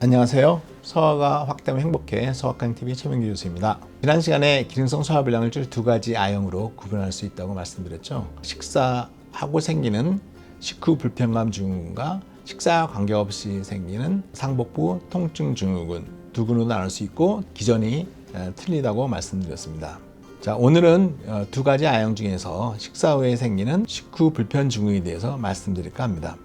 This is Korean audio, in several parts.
안녕하세요. 소화가 확대하면 행복해 소화강TV 최명규 교수입니다. 지난 시간에 기능성 소화 불량을 줄두 가지 아형으로 구분할 수 있다고 말씀드렸죠. 식사하고 생기는 식후 불편감 증후군과 식사와 관계없이 생기는 상복부 통증 증후군 두 군으로 나눌 수 있고 기전이 에, 틀리다고 말씀드렸습니다. 자, 오늘은 어, 두 가지 아형 중에서 식사 후에 생기는 식후 불편 증후에 대해서 말씀드릴까 합니다.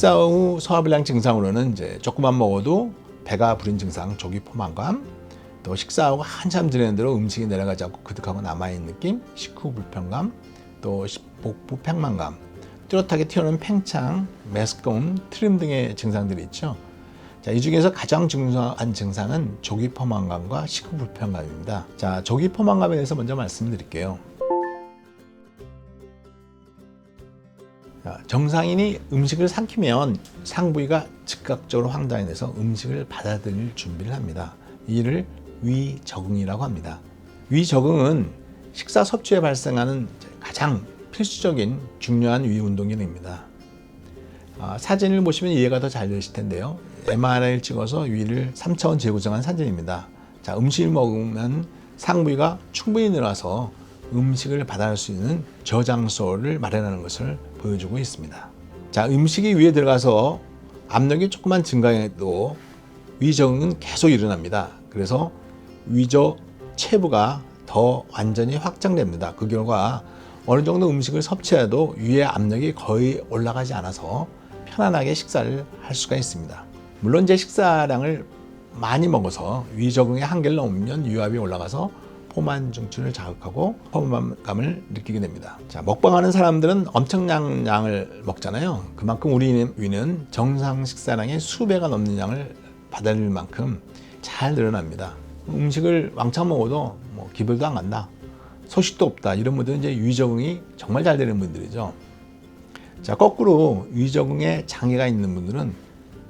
식사 후 소화불량 증상으로는 이제 조금만 먹어도 배가 부른 증상, 조기 포만감, 또 식사하고 한참 지내는 대로 음식이 내려가지 않고 그득하고 남아있는 느낌, 식후 불편감, 또 복부 팽만감, 뚜렷하게 튀어나오는 팽창, 메스꺼움, 트림 등의 증상들이 있죠. 자, 이 중에서 가장 중요한 증상은 조기 포만감과 식후 불편감입니다. 자, 조기 포만감에 대해서 먼저 말씀드릴게요. 정상인이 음식을 삼키면 상부위가 즉각적으로 황당해서 음식을 받아들일 준비를 합니다. 이를 위적응이라고 합니다. 위적응은 식사 섭취에 발생하는 가장 필수적인 중요한 위 운동 기능입니다. 아, 사진을 보시면 이해가 더 잘 되실 텐데요. MRI를 찍어서 위를 3차원 재구성한 사진입니다. 자, 음식을 먹으면 상부위가 충분히 늘어서 음식을 받아낼 수 있는 저장소를 마련하는 것을 보여주고 있습니다. 자, 음식이 위에 들어가서 압력이 조금만 증가해도 위적응은 계속 일어납니다. 그래서 위저 체부가 더 완전히 확장됩니다. 그 결과 어느 정도 음식을 섭취해도 위의 압력이 거의 올라가지 않아서 편안하게 식사를 할 수가 있습니다. 물론 제 식사량을 많이 먹어서 위 적응의 한계를 넘으면 위압이 올라가서 포만 중추를 자극하고 포만감을 느끼게 됩니다. 자, 먹방하는 사람들은 엄청난 양을 먹잖아요. 그만큼 우리 위는 정상 식사량의 수배가 넘는 양을 받아들일 만큼 잘 늘어납니다. 음식을 왕창 먹어도 뭐 기별도 안 간다. 소식도 없다. 이런 분들은 이제 위 적응이 정말 잘 되는 분들이죠. 자, 거꾸로 위 적응에 장애가 있는 분들은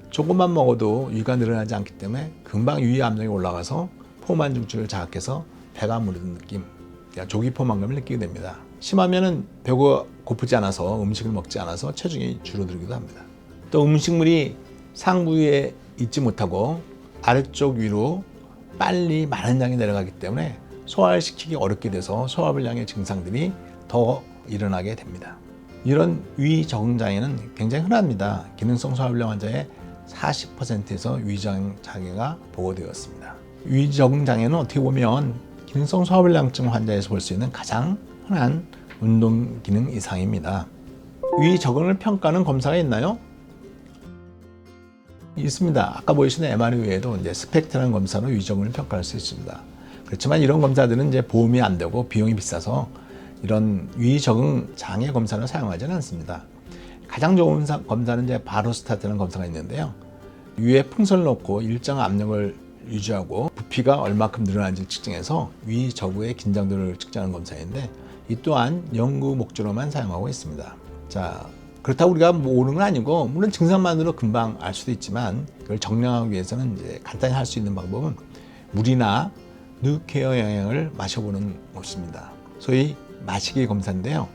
조금만 먹어도 위가 늘어나지 않기 때문에 금방 위 압력이 올라가서 포만 중추를 자극해서 배가 무르는 느낌, 그러니까 조기 포만감을 느끼게 됩니다. 심하면은 배가 고프지 않아서 음식을 먹지 않아서 체중이 줄어들기도 합니다. 또 음식물이 상부위에 있지 못하고 아래쪽 위로 빨리 많은 양이 내려가기 때문에 소화를 시키기 어렵게 돼서 소화불량의 증상들이 더 일어나게 됩니다. 이런 위 적응 장애는 굉장히 흔합니다. 기능성 소화불량 환자의 40%에서 위장 장애가 보고되었습니다. 위 적응 장애는 어떻게 보면 기능성 소화불량증 환자에서 볼 수 있는 가장 흔한 운동 기능 이상입니다. 위 적응을 평가하는 검사가 있나요? 있습니다. 아까 보이시는 MRI 외에도 이제 스펙트라는 검사로 위 적응을 평가할 수 있습니다. 그렇지만 이런 검사들은 이제 보험이 안 되고 비용이 비싸서 이런 위 적응 장애 검사를 사용하지는 않습니다. 가장 좋은 검사는 이제 바로스타트라는 검사가 있는데요. 위에 풍선을 넣고 일정 압력을 유지하고 부피가 얼마큼 늘어난지 측정해서 위 저부의 긴장도를 측정하는 검사인데 이 또한 연구 목적으로만 사용하고 있습니다. 자, 그렇다고 우리가 모르는 건 아니고 물론 증상만으로 금방 알 수도 있지만 그걸 정량하기 위해서는 이제 간단히 할 수 있는 방법은 물이나 누케어 영양을 마셔보는 것입니다. 소위 마시기 검사인데요.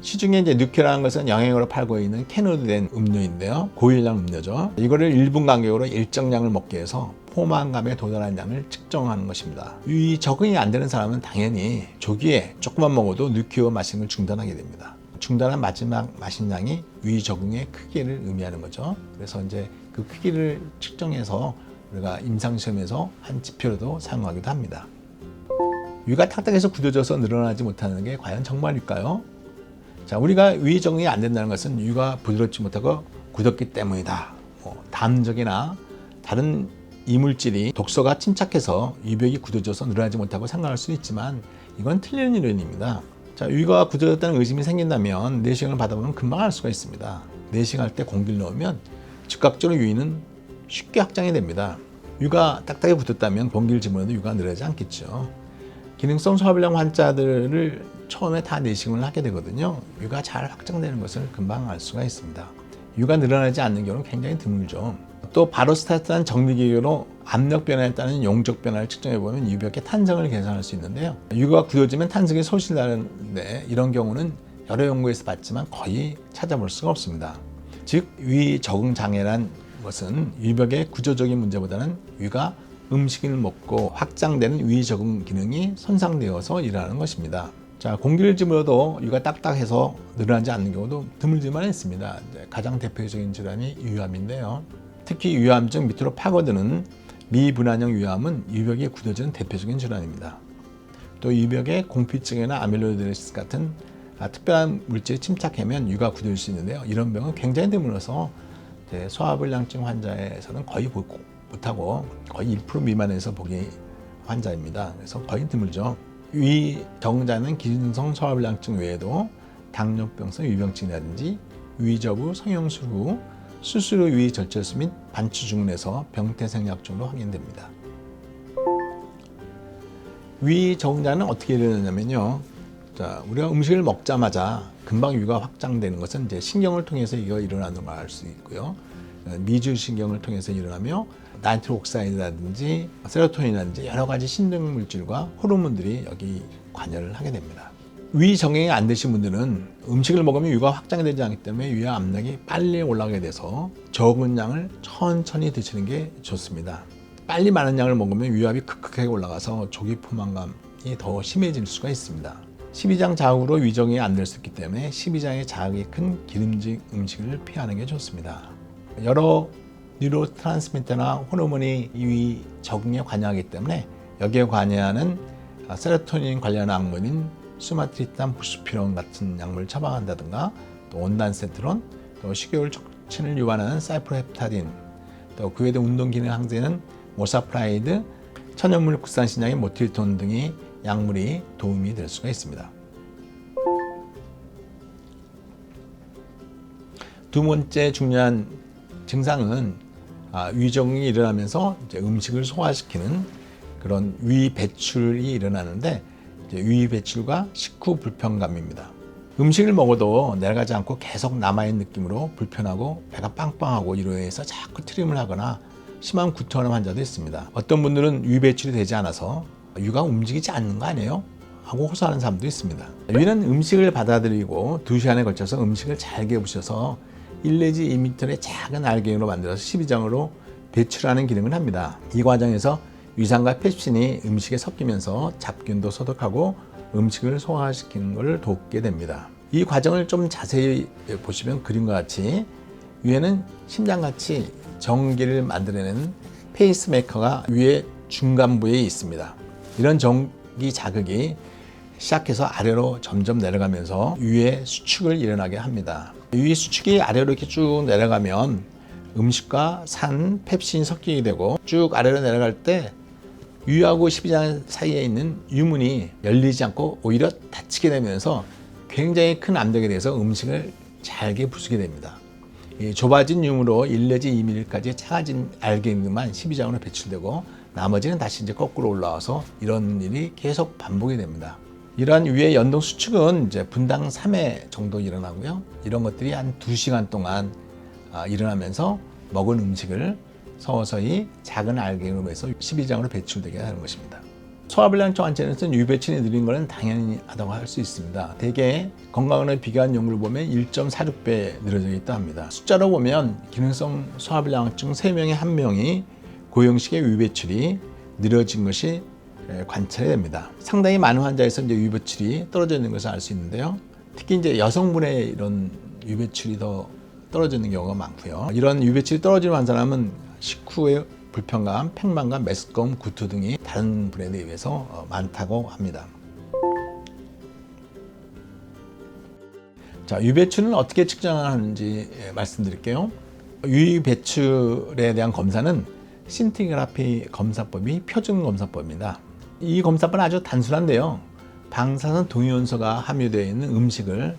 시중에 이제 누케라는 것은 영양으로 팔고 있는 캔으로 된 음료인데요. 고일량 음료죠. 이거를 1분 간격으로 일정량을 먹게 해서 포만감에 도달한 양을 측정하는 것입니다. 이 적응이 안 되는 사람은 당연히 조기에 조금만 먹어도 누케어 마시는 걸 중단하게 됩니다. 중단한 마지막 마신 양이 위 적응의 크기를 의미하는 거죠. 그래서 이제 그 크기를 측정해서 우리가 임상시험에서 한 지표로도 사용하기도 합니다. 위가 탁탁해서 굳어져서 늘어나지 못하는 게 과연 정말일까요? 자, 우리가 위 적응이 안 된다는 것은 위가 부드럽지 못하고 굳었기 때문이다. 뭐 담적이나 다른 이물질이 독소가 침착해서 위벽이 굳어져서 늘어나지 못하고 생각할 수 있지만 이건 틀린 이론입니다. 자, 위가 굳어졌다는 의심이 생긴다면 내시경을 받아보면 금방 알 수가 있습니다. 내시경할 때 공기를 넣으면 즉각적으로 위는 쉽게 확장이 됩니다. 위가 딱딱하게 붙었다면 공기를 집어넣어도 위가 늘어나지 않겠죠. 기능성 소화불량 환자들을 처음에 다 내시경을 하게 되거든요. 위가 잘 확장되는 것을 금방 알 수가 있습니다. 위가 늘어나지 않는 경우는 굉장히 드물죠. 또 바로스타트한 정밀기계로 압력 변화에 따른 용적 변화를 측정해 보면 유벽의 탄성을 계산할 수 있는데요. 유가 굳어지면 탄성이 소실나는데 이런 경우는 여러 연구에서 봤지만 거의 찾아볼 수가 없습니다. 즉, 위 적응 장애란 것은 위벽의 구조적인 문제보다는 위가 음식을 먹고 확장되는 위 적응 기능이 손상되어서 일어나는 것입니다. 자, 공기를 집어도 위가 딱딱해서 늘어나지 않는 경우도 드물지만 있습니다. 이제 가장 대표적인 질환이 위암인데요. 특히 위암증 밑으로 파고드는 미분할형 위암은 위벽이 굳어지는 대표적인 질환입니다. 또 위벽에 공피증이나 아밀로이드레시스 같은 아, 특별한 물질이 침착하면 위가 굳어질 수 있는데요. 이런 병은 굉장히 드물어서 소화불량증 환자에서는 거의 못하고 거의 1% 미만에서 보기 환자입니다. 그래서 거의 드물죠. 위 정자는 기준성 소화불량증 외에도 당뇨병성 위병증이라든지 위저부 성형술 후 수술 후위 절제수 및 반추중에서 병태생약증으로 확인됩니다. 위 정자는 어떻게 일어나냐면요. 자, 우리가 음식을 먹자마자 금방 위가 확장되는 것은 이제 신경을 통해서 이거 일어나는 걸 알 수 있고요. 미주 신경을 통해서 일어나며 나이트로 옥사이드라든지 세로토닌이라든지 여러 가지 신경 물질과 호르몬들이 여기 관여를 하게 됩니다. 위 정액이 안 되신 분들은 음식을 먹으면 위가 확장이 되지 않기 때문에 위와 압력이 빨리 올라가게 돼서 적은 양을 천천히 드시는 게 좋습니다. 빨리 많은 양을 먹으면 위압이 급격하게 올라가서 조기 포만감이 더 심해질 수가 있습니다. 12장 자극으로 위정이 안 될 수 있기 때문에 12장의 자극이 큰 기름진 음식을 피하는 게 좋습니다. 여러 뉴로트란스미터나 호르몬이 이 적응에 관여하기 때문에 여기에 관여하는 세로토닌 관련 약물인 수마트리탄 부스피론 같은 약물을 처방한다든가 또 온단세트론, 또 식욕을 촉진을 유발하는 사이프로헵타딘, 또그 외에도 운동 기능 항제는 모사프라이드, 천연물 국산신약인 모틸톤 등이 약물이 도움이 될 수가 있습니다. 두 번째 중요한 증상은 아, 위정이 일어나면서 음식을 소화시키는 그런 위 배출이 일어나는데 위 배출과 식후 불편감입니다. 음식을 먹어도 내려가지 않고 계속 남아있는 느낌으로 불편하고 배가 빵빵하고 이로 인해서 자꾸 트림을 하거나 심한 구토하는 환자도 있습니다. 어떤 분들은 위 배출이 되지 않아서 위가 움직이지 않는 거 아니에요? 하고 호소하는 사람도 있습니다. 위는 음식을 받아들이고 2시간에 걸쳐서 음식을 잘게 부셔서 1 내지 2m의 작은 알갱이로 만들어서 12장으로 배출하는 기능을 합니다. 이 과정에서 위산과 펩신이 음식에 섞이면서 잡균도 소독하고 음식을 소화시키는 것을 돕게 됩니다. 이 과정을 좀 자세히 보시면 그림과 같이 위에는 심장같이 전기를 만들어내는 페이스메이커가 위에 중간부에 있습니다. 이런 전기 자극이 시작해서 아래로 점점 내려가면서 위에 수축을 일어나게 합니다. 위 수축이 아래로 이렇게 쭉 내려가면 음식과 산, 펩신이 섞이게 되고 쭉 아래로 내려갈 때 위하고 12장 사이에 있는 유문이 열리지 않고 오히려 닫히게 되면서 굉장히 큰 압력에 대해서 음식을 잘게 부수게 됩니다. 좁아진 유무로 1 내지 2mm까지 작아진 알갱이만 12장으로 배출되고 나머지는 다시 이제 거꾸로 올라와서 이런 일이 계속 반복이 됩니다. 이러한 위의 연동 수축은 이제 분당 3회 정도 일어나고요. 이런 것들이 한 2시간 동안 아, 일어나면서 먹은 음식을 서서히 작은 알갱이로 해서 12장으로 배출되게 하는 것입니다. 소화불량증 환자에서는 유배출이 느린 것은 당연히 하다고 할 수 있습니다. 대개 건강을 비교한 연구를 보면 1.46배 늘어져 있다 합니다. 숫자로 보면 기능성 소화불량증 3명의 1명이 고형식의 유배출이 느려진 것이 관찰이 됩니다. 상당히 많은 환자에서 이제 유배출이 떨어져 있는 것을 알 수 있는데요. 특히 이제 여성분의 이런 유배출이 더 떨어지는 경우가 많고요. 이런 유배출이 떨어지는 환자라면 식후의 불편감, 팽만감, 메스꺼움, 구토 등이 다른 분에 비해서 어, 많다고 합니다. 자, 유배출은 어떻게 측정하는지 예, 말씀드릴게요. 유배출에 대한 검사는 신티그라피 검사법이 표준 검사법입니다. 이 검사법은 아주 단순한데요. 방사선 동위원소가 함유되어 있는 음식을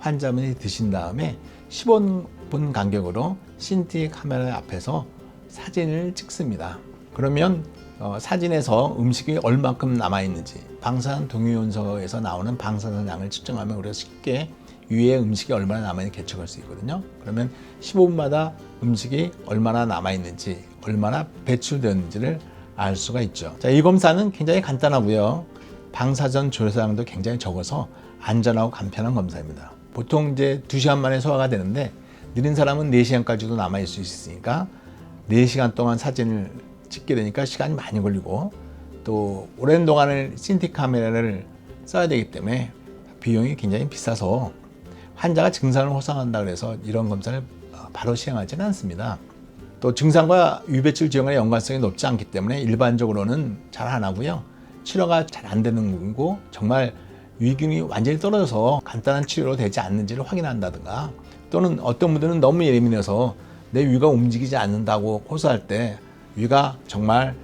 환자분이 드신 다음에 15분 간격으로 신티 카메라 앞에서 사진을 찍습니다. 그러면 어, 사진에서 음식이 얼마큼 남아 있는지 방사선 동위원소에서 나오는 방사선 양을 측정하면 우리가 쉽게 위에 음식이 얼마나 남아 있는지 계측할 수 있거든요. 그러면 15분마다 음식이 얼마나 남아 있는지 얼마나 배출되는지를 알 수가 있죠. 자, 이 검사는 굉장히 간단하고요. 방사선 조사량도 굉장히 적어서 안전하고 간편한 검사입니다. 보통 이제 2시간 만에 소화가 되는데 느린 사람은 4시간까지도 남아 있을 수 있으니까 4시간 동안 사진을 찍게 되니까 시간이 많이 걸리고 또 오랜 동안을 CT 카메라를 써야 되기 때문에 비용이 굉장히 비싸서 환자가 증상을 호소한다 그래서 이런 검사를 어, 바로 시행하지는 않습니다. 또 증상과 유배출 지원과의 연관성이 높지 않기 때문에 일반적으로는 잘 안 하고요. 치료가 잘 안 되는 거고 정말 위균이 완전히 떨어져서 간단한 치료로 되지 않는지를 확인한다든가 또는 어떤 분들은 너무 예민해서 내 위가 움직이지 않는다고 호소할 때 위가 정말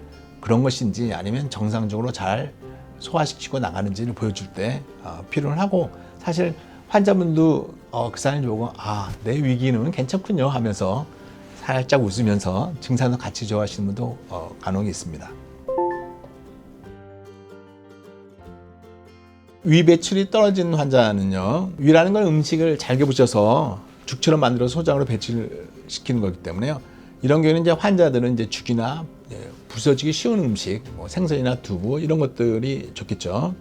그런 것인지 아니면 정상적으로 잘 소화시키고 나가는지를 보여줄 때 어, 필요를 하고 사실 환자분도 어, 그 사람을 보고 아 내 위기는 괜찮군요 하면서 살짝 웃으면서 증상도 같이 좋아하시는 분도 어, 간혹 있습니다. 위 배출이 떨어진 환자는요. 위라는 건 음식을 잘게 부셔서 죽처럼 만들어서 소장으로 배출 시키는 거기 때문에요. 이런 경우는 이제 환자들은 이제 죽이나 예, 부서지기 쉬운 음식, 뭐 생선이나 두부 이런 것들이 좋겠죠.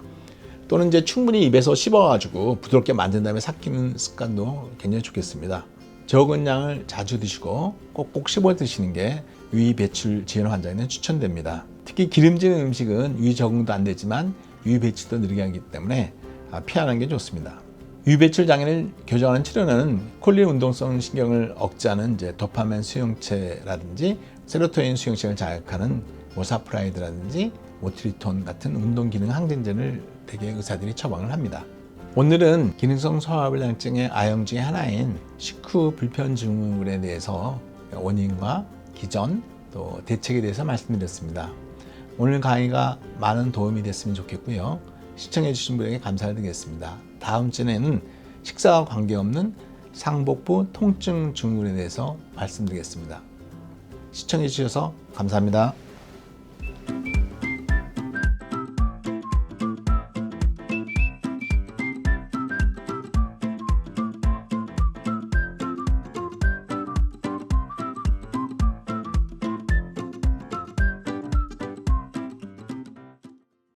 또는 이제 충분히 입에서 씹어가지고 부드럽게 만든 다음에 삭히는 습관도 굉장히 좋겠습니다. 적은 양을 자주 드시고 꼭꼭 씹어 드시는 게 위 배출 지연 환자에는 추천됩니다. 특히 기름진 음식은 위 적응도 안 되지만 위 배출도 느리게 하기 때문에 아, 피하는 게 좋습니다. 위 배출 장애를 교정하는 치료는 콜린 운동성 신경을 억제하는 이제 도파민 수용체라든지 세로토닌 수용체를 자극하는 모사프라이드라든지 모트리톤 같은 운동 기능 항진제를 대개 의사들이 처방을 합니다. 오늘은 기능성 소화불량증의 아형 중의 하나인 식후 불편 증후군에 대해서 원인과 기전 또 대책에 대해서 말씀드렸습니다. 오늘 강의가 많은 도움이 됐으면 좋겠고요. 시청해 주신 분에게 감사를 드리겠습니다. 다음 주에는 식사와 관계없는 상복부 통증 증후군에 대해서 말씀드리겠습니다. 시청해 주셔서 감사합니다.